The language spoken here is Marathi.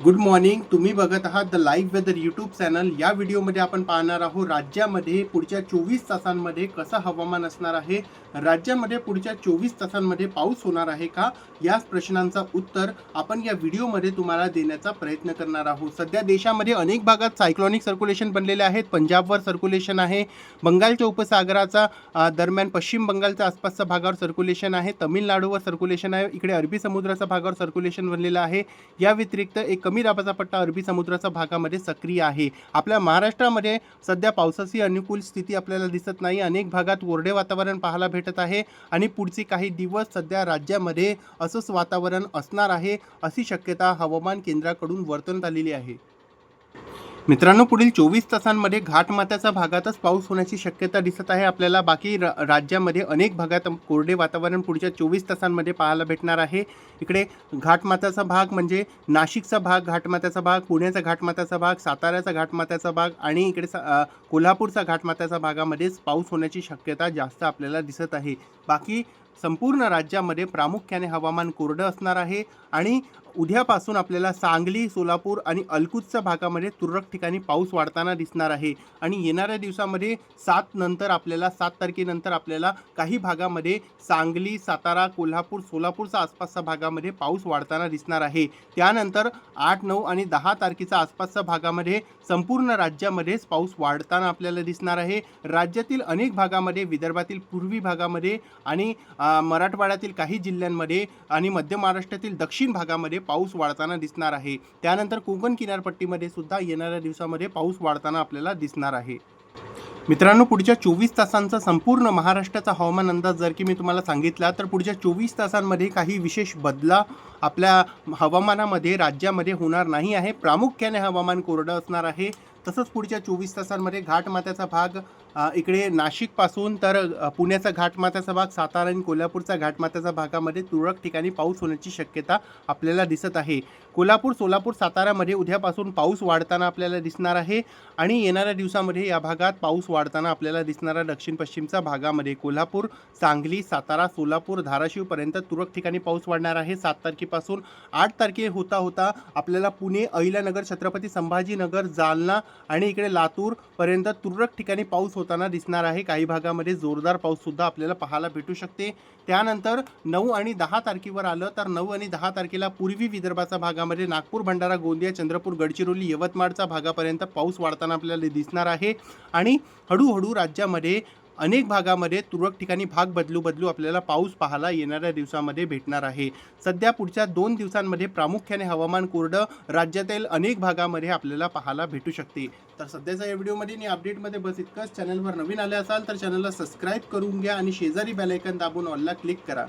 गुड मॉर्निंग तुम्ही बघत आहात the live weather YouTube channel या व्हिडिओमध्ये आपण पाहणार आहोत राज्यामध्ये पुढच्या चोवीस तासांमध्ये कसं हवामान असणार आहे? राज्यामध्ये पुढच्या चोवीस तासांमध्ये पाऊस होणार आहे का? याच प्रश्नांचा उत्तर आपण या व्हिडिओमध्ये तुम्हाला देण्याचा प्रयत्न करणार आहोत. सध्या देशामध्ये अनेक भागात सायक्लॉनिक सर्क्युलेशन बनलेले आहेत. पंजाबवर सर्क्युलेशन आहे. बंगालच्या उपसागराचा दरम्यान पश्चिम बंगालच्या आसपासच्या भागावर सर्क्युलेशन आहे. तमिळनाडूवर सर्क्युलेशन आहे. इकडे अरबी समुद्राच्या भागावर सर्क्युलेशन बनलेलं आहे. या व्यतिरिक्त एक कमी दाबाचा पट्टा अरबी समुद्राच्या भागामध्ये सक्रिय आहे. आपल्या महाराष्ट्रामध्ये सध्या पावसाची अनुकूल स्थिती आपल्याला दिसत नाही. अनेक भागात कोरडे वातावरण पाहायला भेटत आहे आणि पुढचे काही दिवस सध्या राज्यामध्ये असंच वातावरण असणार आहे अशी शक्यता हवामान केंद्राकडून वर्तवण्यात आलेली आहे. मित्रांनो पुढील चोवीस तासांमध्ये घाटमाथ्याच्या भागातच पाऊस होण्याची शक्यता दिसत आहे. आपल्याला बाकी र राज्यामध्ये अनेक भागात कोरडे वातावरण पुढच्या चोवीस तासांमध्ये पाहायला भेटणार आहे. इकडे घाटमात्याचा भाग म्हणजे नाशिकचा भाग घाटमाथ्याचा भाग पुण्याचा घाटमात्याचा भाग साताऱ्याचा घाटमाथ्याचा भाग आणि इकडे सा- कोल्हापूरचा घाटमात्याचा भागामध्येच पाऊस होण्याची शक्यता जास्त आपल्याला दिसत आहे. बाकी संपूर्ण राज्यामध्ये प्रामुख्याने हवामान कोरडं असणार आहे आणि उद्यापासून आपल्याला सांगली सोलापूर आणि अल्कुचच्या भागामध्ये तुरळक ठिकाणी पाऊस वाढताना दिसणार आहे. आणि येणाऱ्या दिवसामध्ये सात नंतर आपल्याला सात तारखेनंतर आपल्याला काही भागामध्ये सांगली सातारा कोल्हापूर सोलापूरच्या आसपासच्या भागामध्ये पाऊस वाढताना दिसणार आहे. त्यानंतर आठ नऊ आणि दहा तारखेच्या आसपासच्या भागामध्ये संपूर्ण राज्यामध्येच पाऊस वाढताना आपल्याला दिसणार आहे. राज्यातील अनेक भागामध्ये विदर्भातील पूर्वी भागामध्ये आणि मराठवाड्यातील काही जिल्ह्यांमध्ये आणि मध्य महाराष्ट्रातील दक्षिण भागामध्ये पाऊस वाढताना दिसणार आहे. त्यानंतर कोकण किनारपट्टीमध्ये सुद्धा येणाऱ्या दिवसामध्ये पाऊस वाढताना आपल्याला दिसणार आहे. मित्रांनो पुढच्या चोवीस तासांचा संपूर्ण महाराष्ट्राचा हवामान अंदाज जर की मी तुम्हाला सांगितला तर पुढच्या चोवीस तासांमध्ये काही विशेष बदला आपल्या हवामानामध्ये राज्यामध्ये होणार नाही आहे. प्रामुख्याने हवामान कोरडं असणार आहे. तसंच पुढच्या चोवीस तासांमध्ये घाटमाथ्याचा भाग इकडे नाशिकपासून तर पुण्याचा घाटमाथ्याचा भाग सातारा आणि कोल्हापूरचा घाटमाथ्याचा भागामध्ये तुरळक ठिकाणी पाऊस होण्याची शक्यता आपल्याला दिसत आहे. कोल्हापूर सोलापूर सातारामध्ये उद्यापासून पाऊस वाढताना आपल्याला दिसणार आहे आणि येणाऱ्या दिवसामध्ये या भागात पाऊस वाढताना आपल्याला दिसणारा दक्षिण पश्चिमच्या भागामध्ये कोल्हापूर सांगली सातारा सोलापूर धाराशिवपर्यंत तुरळक ठिकाणी पाऊस वाढणार आहे. सात तारखेपासून आठ तारखे होता होता आपल्याला पुणे अहिल्यानगर छत्रपती संभाजीनगर जालना आणि इकडे लातूरपर्यंत तुरळक ठिकाणी पाऊस होताना दिसणार आहे. काही भागामध्ये जोरदार पाऊससुद्धा आपल्याला पाहायला भेटू शकते. त्यानंतर नऊ आणि दहा तारखेवर आलं तर नऊ आणि दहा तारखेला पूर्वी विदर्भाच्या भागामध्ये नागपूर भंडारा गोंदिया चंद्रपूर गडचिरोली यवतमाळच्या भागापर्यंत पाऊस वाढताना आपल्याला दिसणार आहे. आणि हळूहळू राज्यामध्ये अनेक भागामध्ये तुरळक ठिकाणी भाग बदलू बदलू आपल्याला पाऊस पाहायला येणाऱ्या दिवसामध्ये भेटणार आहे. सध्या पुढच्या दोन दिवसांमध्ये प्रामुख्याने हवामान कोरडं राज्यातील अनेक भागामध्ये आपल्याला पाहायला भेटू शकते. तर सध्याच्या या व्हिडिओमध्ये आणि अपडेटमध्ये बस इतकंच. चॅनलवर नवीन आले असाल तर चॅनलला सबस्क्राईब करून घ्या आणि शेजारी बेलायकन दाबून ऑलला क्लिक करा.